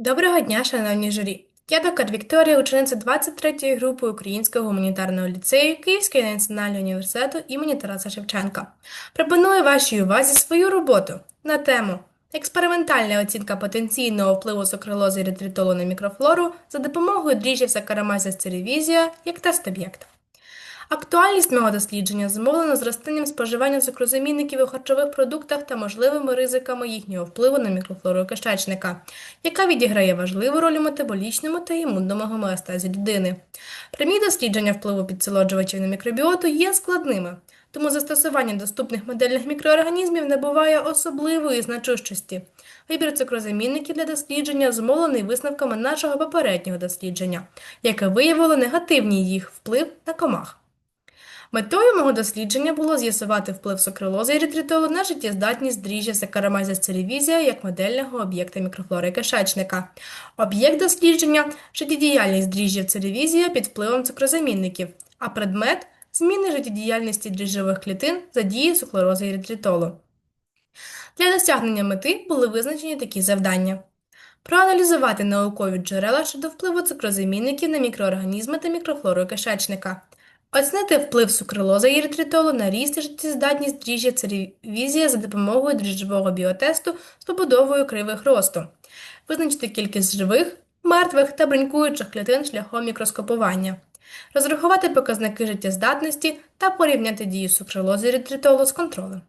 Доброго дня, шановні журі! Я доктор Вікторія, учениця 23-ї групи Українського гуманітарного ліцею Київського національного університету імені Тараса Шевченка. Пропоную вашій увазі свою роботу на тему Експериментальна оцінка потенційного впливу сукролози і ретритолу на мікрофлору за допомогою дріжджів сакарамаза стеревізія як тест-об'єкта. Актуальність мого дослідження зумовлена зростанням споживання цукрозамінників у харчових продуктах та можливими ризиками їхнього впливу на мікрофлору кишечника, яка відіграє важливу роль у метаболічному та імунному гомеостазі людини. Прямі дослідження впливу підсолоджувачів на мікробіоту є складними, тому застосування доступних модельних мікроорганізмів набуває особливої значущості. Вибір цукрозамінників для дослідження зумовлений висновками нашого попереднього дослідження, яке виявило негативний їх вплив на комах. Метою мого дослідження було з'ясувати вплив сукролози і ретритолу на життєздатність дріжджя сакарамаза церевізія як модельного об'єкта мікрофлори кишечника. Об'єкт дослідження життєдіяльність дріжджів церевізія під впливом цукрозамінників, а предмет зміни життєдіяльності дріжджових клітин за дією суклорози і ретритолу. Для досягнення мети були визначені такі завдання. Проаналізувати наукові джерела щодо впливу цукрозамінників на мікроорганізми та мікрофлору кишечника. Оцінити вплив сукролоза і еритритолу на ріст і життєздатність дріжджя церевізія за допомогою дріжджового біотесту з побудовою кривих росту. Визначити кількість живих, мертвих та бринькуючих клітин шляхом мікроскопування. Розрахувати показники життєздатності та порівняти дію сукролози і еритритолу з контролем.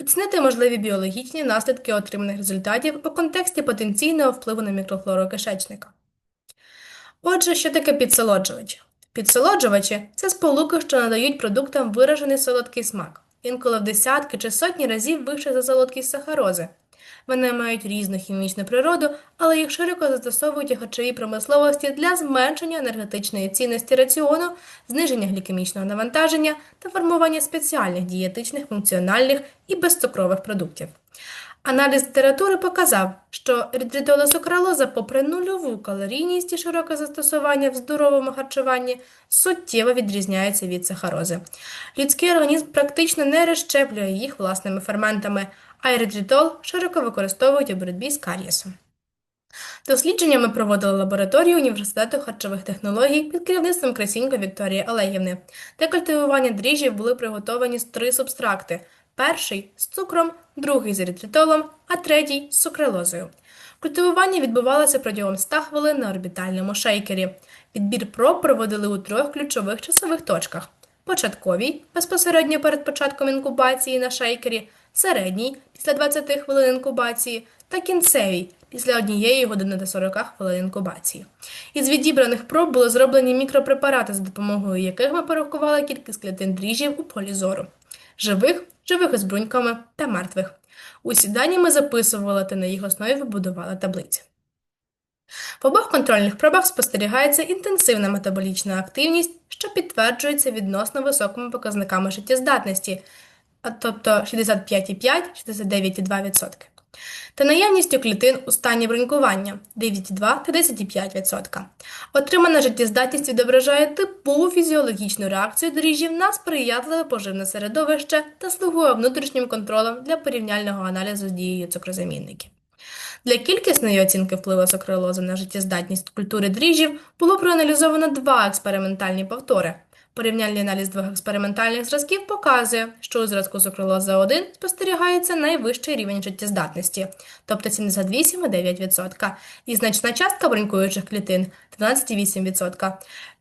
Оцінити можливі біологічні наслідки отриманих результатів у контексті потенційного впливу на мікрофлору кишечника. Отже, що таке підсолоджувач? Підсолоджувачі це сполуки, що надають продуктам виражений солодкий смак, інколи в десятки чи сотні разів вище за солодкість сахарози. Вони мають різну хімічну природу, але їх широко застосовують у харчовій промисловості для зменшення енергетичної цінності раціону, зниження глікемічного навантаження та формування спеціальних дієтичних, функціональних і безцукрових продуктів. Аналіз літератури показав, що еритритолосукралоза, попри нульову калорійність і широке застосування в здоровому харчуванні, суттєво відрізняється від сахарози. Людський організм практично не розщеплює їх власними ферментами, а еритритол широко використовують у боротьбі з карієсом. Дослідження ми проводили в лабораторії Університету харчових технологій під керівництвом Красінько Вікторії Олегівни. Для культивування дріжджів були приготовані з три субстракти – перший з цукром, другий з еритритолом, а третій з сукролозою. Культивування відбувалося протягом 100 хвилин на орбітальному шейкері. Відбір проб проводили у трьох ключових часових точках: початковій безпосередньо перед початком інкубації на шейкері, середній після 20 хвилин інкубації та кінцевій після однієї години до 40 хвилин інкубації. Із відібраних проб були зроблені мікропрепарати, за допомогою яких ми порахували кількість клітин дріжджів у полі зору живих, живих із бруньками та мертвих. Усі дані ми записували та на їх основі вибудували таблиці. В обох контрольних пробах спостерігається інтенсивна метаболічна активність, що підтверджується відносно високими показниками життєздатності, тобто 65,5-69,2% та наявністю клітин у стані брунькування 9,2 та 10,5%. Отримана життєздатність відображає типову фізіологічну реакцію дріжджів на сприятливе поживне середовище та слугує внутрішнім контролем для порівняльного аналізу з дією цукрозамінників. Для кількісної оцінки впливу сукролози на життєздатність культури дріжджів було проаналізовано два експериментальні повтори. Порівняльний аналіз двох експериментальних зразків показує, що у зразку сукролоза 1 спостерігається найвищий рівень життєздатності, тобто 78,9%, і значна частка бронькуючих клітин 12,8%,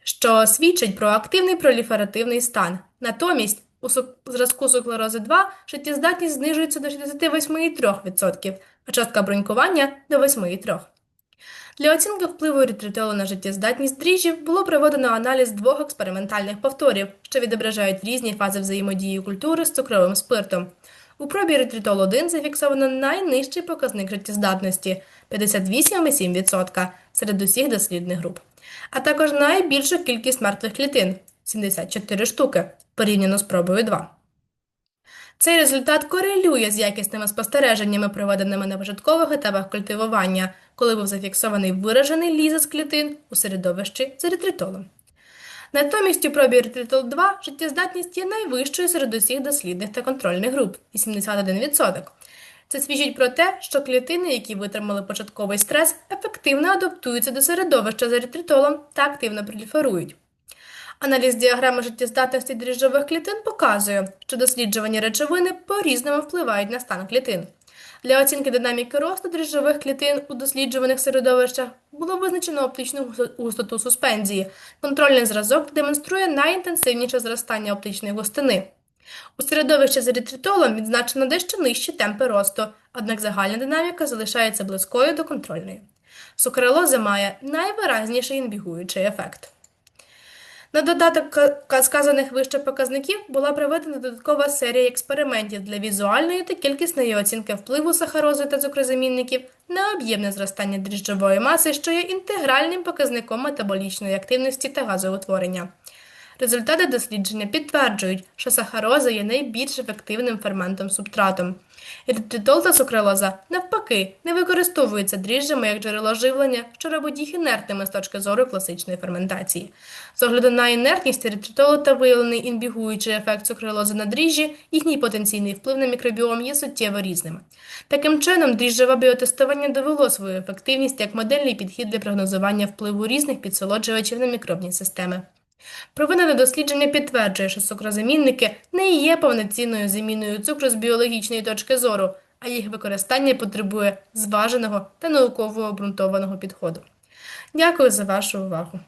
що свідчить про активний проліферативний стан. Натомість у зразку сукролози 2 життєздатність знижується до 68,3%, а частка бронькування до 8,3%. Для оцінки впливу еритритолу на життєздатність дріжджів було проведено аналіз двох експериментальних повторів, що відображають різні фази взаємодії культури з цукровим спиртом. У пробі еритритол 1 зафіксовано найнижчий показник життєздатності 58,7% серед усіх дослідних груп, а також найбільшу кількість мертвих клітин 74 штуки порівняно з пробою 2. Цей результат корелює з якісними спостереженнями, проведеними на початкових етапах культивування, коли був зафіксований виражений лізис клітин у середовищі з еритритолом. Натомість у пробі еритритол 2 життєздатність є найвищою серед усіх дослідних та контрольних груп 81%. Це свідчить про те, що клітини, які витримали початковий стрес, ефективно адаптуються до середовища з еритritолом та активно проліферують. Аналіз діаграми життєздатності дріжджових клітин показує, що досліджувані речовини по-різному впливають на стан клітин. Для оцінки динаміки росту дріжджових клітин у досліджуваних середовищах було визначено оптичну густоту суспензії. Контрольний зразок демонструє найінтенсивніше зростання оптичної густини. У середовищі з ерітритолом відзначено дещо нижчі темпи росту, однак загальна динаміка залишається близькою до контрольної. Сукралоза має найвиразніший інбігуючий ефект. На додаток сказаних вище показників була проведена додаткова серія експериментів для візуальної та кількісної оцінки впливу сахарози та цукрозамінників на об'ємне зростання дріжджової маси, що є інтегральним показником метаболічної активності та газоутворення. Результати дослідження підтверджують, що сахароза є найбільш ефективним ферментом субстратом. Еритritol та сукралоза, навпаки, не використовуються дріжджами як джерело живлення, що робить їх інертними з точки зору класичної ферментації. З огляду на інертність еритритолу та виявлений інбігуючий ефект сукралози на дріжджі, їхній потенційний вплив на мікробіом є суттєво різними. Таким чином, дріжджове біотестування довело свою ефективність як модельний підхід для прогнозування впливу різних підсолоджувачів на мікробні системи. Проведене дослідження підтверджує, що цукрозамінники не є повноцінною заміною цукру з біологічної точки зору, а їх використання потребує зваженого та науково обґрунтованого підходу. Дякую за вашу увагу.